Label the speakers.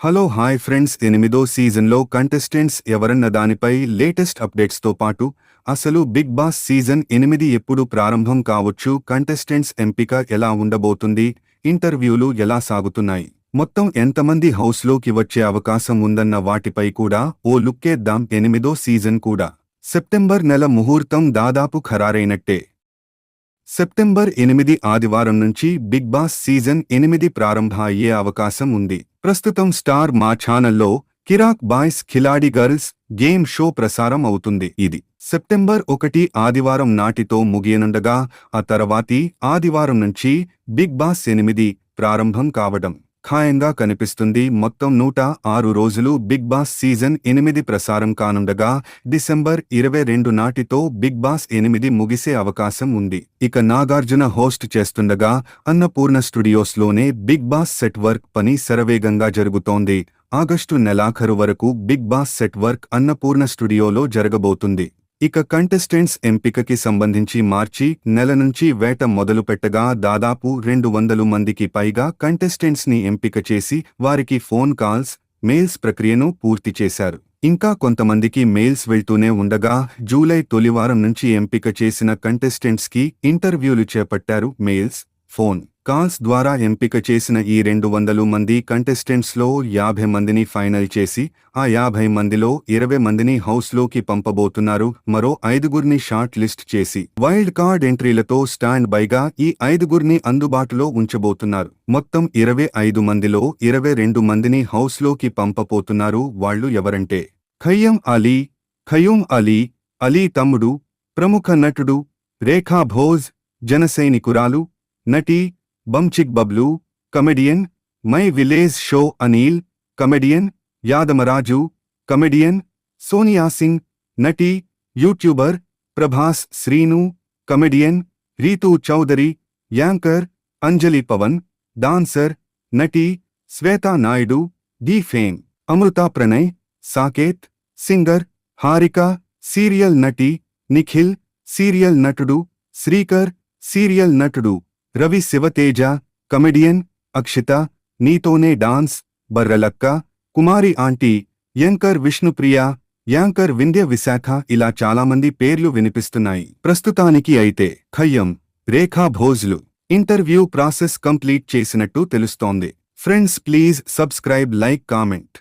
Speaker 1: Hello hi friends. ఎనిమిదో సీజన్లో contestants ఎవరన్న దానిపై లేటెస్ట్ అప్డేట్స్తో పాటు అసలు బిగ్ బాస్ సీజన్ ఎనిమిది ఎప్పుడు ప్రారంభం కావచ్చు కంటెస్టెంట్స్ ఎంపిక ఎలా ఉండబోతుంది ఇంటర్వ్యూలు ఎలా సాగుతున్నాయి మొత్తం ఎంతమంది హౌస్లోకి వచ్చే అవకాశం ఉందన్న వాటిపై కూడా ఓ లుక్కేద్దాం. ఎనిమిదో సీజన్ కూడా సెప్టెంబర్ నెల ముహూర్తం దాదాపు ఖరారైనట్టే. సెప్టెంబర్ ఎనిమిది ఆదివారం నుంచి బిగ్ బాస్ సీజన్ ఎనిమిది ప్రారంభ అయ్యే అవకాశం ఉంది. ప్రస్తుతం స్టార్ మా ఛానల్లో కిరాక్ boys Khiladi girls game show ప్రసారం అవుతుంది. ఇది సెప్టెంబర్ ఒకటి ఆదివారం నాటితో ముగియనుండగా ఆ తర్వాతి ఆదివారం నుంచి బిగ్ బాస్ ఎనిమిది ప్రారంభం కావడం. ఖాయంగా కనిపిస్తుంది మొత్తం నూట ఆరు రోజులు బిగ్ బాస్ సీజన్ ఎనిమిది ప్రసారం కానుండగా డిసెంబర్ ఇరవై రెండు నాటితో బిగ్ బాస్ ఎనిమిది ముగిసే అవకాశం ఉంది. ఇక నాగార్జున హోస్ట్ చేస్తుండగా అన్నపూర్ణ స్టూడియోస్లోనే బిగ్ బాస్ సెట్ వర్క్ పని శరవేగంగా జరుగుతోంది. ఆగస్టు నెలాఖరు వరకు big boss set work Annapurna స్టూడియోలో జరగబోతుంది. ఇక కంటెస్టెంట్స్ ఎంపికకి సంబంధించి మార్చి నెల నుంచి వేట మొదలుపెట్టగా దాదాపు రెండు వందలు మందికి పైగా కంటెస్టెంట్స్ని ఎంపిక చేసి వారికి ఫోన్ కాల్స్ మెయిల్స్ ప్రక్రియను పూర్తి చేశారు. ఇంకా కొంతమందికి మెయిల్స్ వెళ్తూనే ఉండగా జూలై తొలివారం నుంచి ఎంపిక చేసిన కంటెస్టెంట్స్కి ఇంటర్వ్యూలు చేపట్టారు మెయిల్స్ ఫోన్. కాల్స్ ద్వారా ఎంపిక చేసిన ఈ రెండు వందలు మంది కంటెస్టెంట్స్లో యాభై మందిని ఫైనల్ చేసి ఆ యాభై మందిలో ఇరవై మందిని హౌస్లోకి పంపబోతున్నారు. మరో ఐదుగురిని షార్ట్ లిస్ట్ చేసి వైల్డ్ కార్డ్ ఎంట్రీలతో స్టాండ్ బైగా ఈ ఐదుగురిని అందుబాటులో ఉంచబోతున్నారు. మొత్తం ఇరవై ఐదు మందిలో ఇరవై రెండు మందిని హౌస్లోకి పంపబోతున్నారు వాళ్ళు ఎవరంటే ఖయ్యం అలీ ఖయూం అలీ అలీ తమ్ముడు ప్రముఖ నటుడు రేఖా భోజ్ జనసైనికురాలు నటి Banchik Bablu comedian my village show Anil comedian Yadamaraju comedian Sonia Singh నటి YouTuber Prabhas Srinu comedian Ritu Chaudhary anchor Anjali Pavan dancer నటి Sweta Naidu Dhee fame Amrutha Pranay Saketh singer Harika serial నటి Nikhil serial నటుడు Srikar serial నటుడు Ravi Shivateja comedian Akshitha Neethone dance Barralakka Kumari aunty anchor Vishnupriya anchor Vindhya Vishaka ఇలా చాలామంది పేర్లు వినిపిస్తున్నాయి. ప్రస్తుతానికి అయితే ఖయ్యం రేఖా భోజ్లు ఇంటర్వ్యూ ప్రాసెస్ కంప్లీట్ చేసినట్టు తెలుస్తోంది. Friends please subscribe like comment.